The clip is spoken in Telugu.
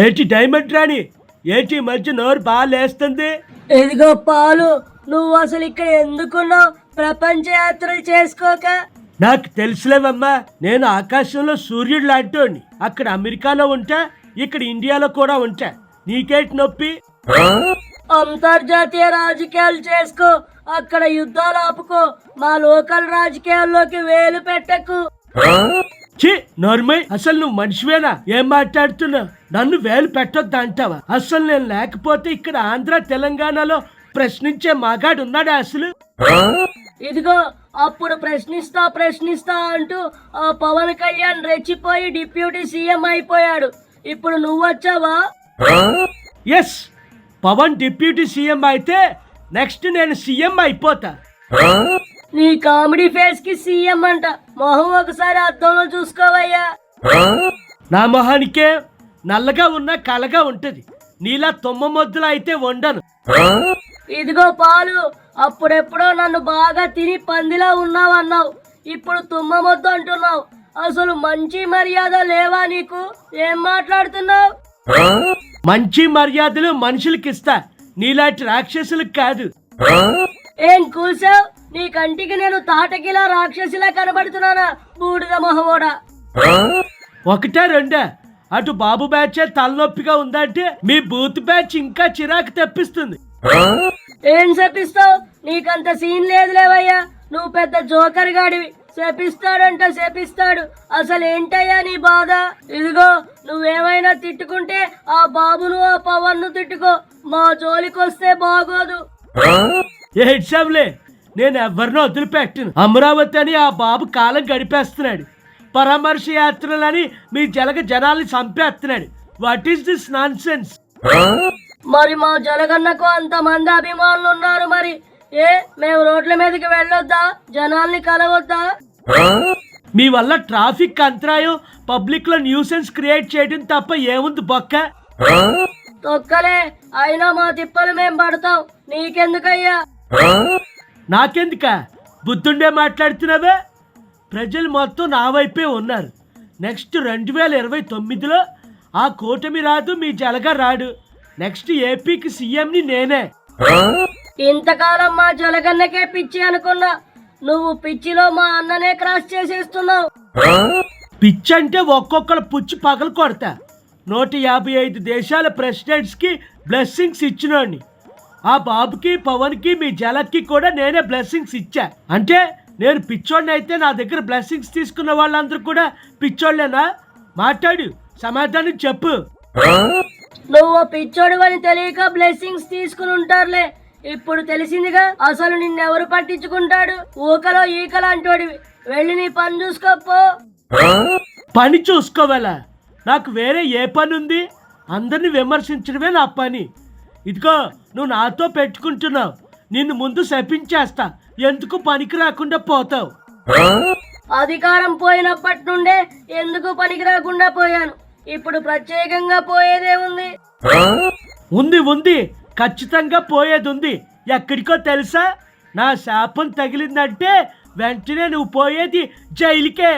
ఏంటి డైమండ్ రాణి? ఏంటి మధ్య నోరు బాగా లేస్తుంది? ఇదిగో పాలు నువ్వు అసలు ఇక్కడ ఎందుకున్నావు? ప్రపంచ యాత్రలు చేసుకోక? నాకు తెలుసులేవమ్మా నేను ఆకాశంలో సూర్యుడు లాంటోని అక్కడ అమెరికాలో ఉంటా ఇక్కడ ఇండియాలో కూడా ఉంటా. నీకేంటి నొప్పి? అంతర్జాతీయ రాజకీయాలు చేసుకో అక్కడ యుద్ధాలు ఆపుకో మా లోకల్ రాజకీయాల్లోకి వేలు పెట్టకు. ఛీ నోర్మయ్ అసలు నువ్వు మనిషివేనా? ఏం మాట్లాడుతున్నావు? నన్ను వేలు పెట్టొద్దు అంటావా? అసలు నేను లేకపోతే ఇక్కడ ఆంధ్ర తెలంగాణలో ప్రశ్నించే మగాడు ఉన్నాడా అసలు? ఇదిగో అప్పుడు ప్రశ్నిస్తా ప్రశ్నిస్తా అంటూ ఆ పవన్ కళ్యాణ్ రెచ్చిపోయి డిప్యూటీ సీఎం అయిపోయాడు. ఇప్పుడు నువ్వు వచ్చావా? ఎస్ పవన్ డిప్యూటీ సీఎం అయితే నెక్స్ట్ నేను సీఎం అయిపోతా. నీ కామెడీ ఫేస్కి సీఎం అంట. మొహం ఒకసారి అద్దంలో చూసుకోవయ్యా. నా మొహానికే నల్లగా ఉన్న కలగా ఉంటది. నీలా తొమ్మ మొద్దులా అయితే వండను. ఇదిగో పాలు అప్పుడెప్పుడో నన్ను బాగా తిని పందిలా ఉన్నావు అన్నావు ఇప్పుడు తుమ్మ మొద్దు అంటున్నావు. అసలు మంచి మర్యాద లేవా నీకు? ఏం మాట్లాడుతున్నావు? మంచి మర్యాదలు మనుషులకి ఇస్తా నీలాంటి రాక్షసులకు కాదు. ఏం కూసావు నీ కంటికి నేను తాటకిలా రాక్షసిలా కనబడుతున్నానా బూడిద మొహమోడా ఒకటా రెండా. అటు బాబు బ్యాచ్ తలనొప్పిగా ఉందంటే మీ బూత్ బ్యాచ్ ఇంకా చిరాకు తెప్పిస్తుంది. ఏం శపిస్తావు? నీకంత సీన్ లేదు లేవయ్యా. నువ్వు పెద్ద జోకర్ గాడివి. శపిస్తాడంట శపిస్తాడు. అసలు ఏంటయ్యా నీ బాధ? ఇదిగో నువ్వేమైనా తిట్టుకుంటే ఆ బాబును ఆ పవన్ను తిట్టుకో. మా జోలికొస్తే బాగోదు. ఏడ్చావులే నేను ఎవరినో వదిలిపెట్టను. అమరావతి అని ఆ బాబు కాలం గడిపేస్తున్నాడు. పరామర్శ యాత్రలని మీ జలగ జనాల్ని చంపేస్తున్నాడు. What is this nonsense మరి మా జలగన్నకు అంతమంది అభిమానులు ఉన్నారు మరి. ఏ మేము రోడ్ల మీదకి వెళ్ళొద్దా? జనాల్ని కలవద్దా? మీ వల్ల ట్రాఫిక్ అంతరాయం పబ్లిక్లో న్యూసెన్స్ క్రియేట్ చేయడం తప్ప ఏముంది బొక్క? తొక్కలే అయినా మా తిప్పలు మేం పడతాం. నీకెందుకయ్యా? నాకెందుక? బుద్ధుండే మాట్లాడుతున్నావే? ప్రజలు మొత్తం నా వైపే ఉన్నారు. నెక్స్ట్ రెండు వేల ఇరవై తొమ్మిదిలో ఆ కూటమి రాదు మీ జలగ రాడు. నెక్స్ట్ ఏపీకి సీఎంని నేనే. ఇంతకాలం మా జలగన్నకే పిచ్చి అనుకున్నా. నువ్వు పిచ్చిలో మా అన్ననే క్రాస్ చేసేస్తున్నావు. పిచ్ అంటే ఒక్కొక్కరు పుచ్చి పగలు కొడతా. నూట యాభై ఐదు దేశాల ప్రెసిడెంట్స్కి బ్లెస్సింగ్స్ ఇచ్చినోడిని. ఆ బాబుకి పవన్కి మీ జలక్కి కూడా నేనే బ్లెస్సింగ్స్ ఇచ్చా. అంటే నేను పిచ్చోడిని అయితే నా దగ్గర బ్లెస్సింగ్స్ తీసుకున్న వాళ్ళందరూ కూడా పిచ్చోళ్ళేనా? మాట్లాడు సమాధానం చెప్పు. నువ్వు పిచ్చోడు అని తెలియక బ్లెస్సింగ్స్ తీసుకుని ఉంటారులే. ఇప్పుడు తెలిసిందిగా అసలు నిన్నెవరు పట్టించుకుంటాడు? ఊకలో ఈకలు అంటోడివి. వెళ్ళి నీ పని చూసుకోపో. పని చూసుకోవాలా? నాకు వేరే ఏ పని ఉంది అందరిని విమర్శించడమే నా పని. ఇదిగో నువ్వు నాతో పెట్టుకుంటున్నావు. నిన్ను ముందు శపించేస్తా. ఎందుకు పనికి రాకుండా పోతావు? అధికారం పోయినప్పటి నుండే ఎందుకు పనికి రాకుండా పోయాను? ఇప్పుడు ప్రత్యేకంగా పోయేదేముంది ఉంది. ఉంది ఖచ్చితంగా పోయేది ఉంది. ఎక్కడికో తెలుసా? నా శాపం తగిలిందంటే వెంటనే నువ్వు పోయేది జైలుకే.